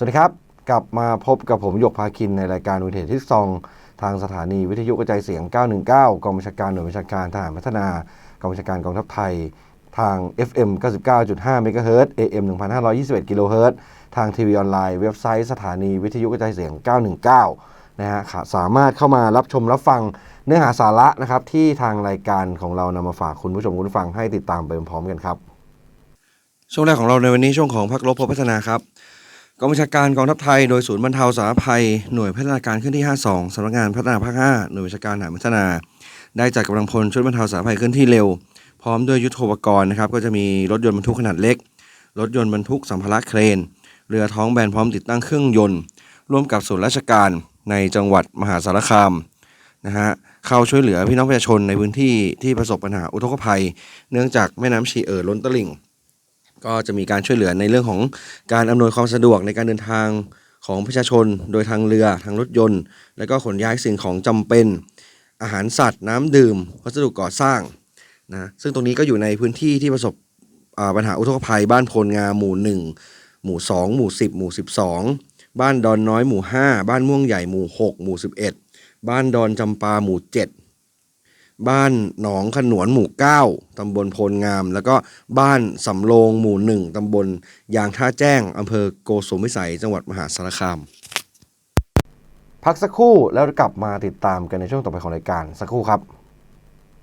สวัสดีครับ กลับมาพบกับผมหยกพาคินในรายการวิทยที่ซองทางสถานีวิทยุกระจายเสียง 919 กองบัญชาการหน่วยบัญชาการทหารพัฒนากองบัญชาการกองทัพไทย ทาง FM 99.5 MHz AM 1521 kHz ทางทีวีออนไลน์เว็บไซต์สถานีวิทยุกระจายเสียง 919 นะฮะสามารถเข้ามารับชมรับฟังเนื้อหาสาระนะครับที่ทางรายการของเรานำมาฝากคุณผู้ชมคุณผู้ฟังให้ติดตามไปพร้อมกันครับ ช่วงแรกของเราในวันนี้ช่วงของพักรบพบพัฒนาครับ กองบัญชาการกองทัพไทยโดยศูนย์บรรเทาสาธารณภัยหน่วยพัฒนาการขึ้นที่ 52สำนักงานพัฒนาภาค 5 หน่วยบัญชาการหารพัฒนา ได้จัดกำลังพลชุดบรรเทาสาธารณภัยเคลื่อนที่เร็ว พร้อมด้วยยุทโธปกรณ์นะครับก็จะมีรถยนต์บรรทุกขนาดเล็ก รถยนต์บรรทุกสัมภาระเครน เรือท้องแบนพร้อมติดตั้งเครื่องยนต์ ร่วมกับส่วนราชการในจังหวัดมหาสารคามนะฮะเข้าช่วยเหลือพี่น้องประชาชนในพื้นที่ที่ประสบปัญหาอุทกภัย เนื่องจากแม่น้ำชีเอ่อล้นตลิ่ง ก็จะมีการช่วยเหลือในเรื่องของการอำนวยความสะดวกในการเดินทางของประชาชน โดยทางเรือทางรถยนต์ และก็ขนย้ายสิ่งของจำเป็น อาหารสัตว์ น้ำดื่มวัสดุก่อสร้างนะซึ่งตรงนี้ก็อยู่ในพื้นที่ที่ประสบปัญหาอุทกภัย บ้านโพลงาหมู่ 1 หมู่ 2 หมู่ 10 หมู่ 12 บ้านดอนน้อยหมู่ 5 บ้านม่วงใหญ่หมู่ 6 หมู่ 11 บ้านดอนจำปาหมู่ 7 บ้านหนองขนวนหมู่เก้าตำบลโพลงาม แล้วก็บ้านสำโรงหมู่หนึ่งตำบลยางท่าแจ้งอำเภอโกสุมพิสัย จังหวัดมหาสารคาม พักสักครู่แล้วกลับมาติดตามกันในช่วงต่อไปของรายการสักครู่ครับ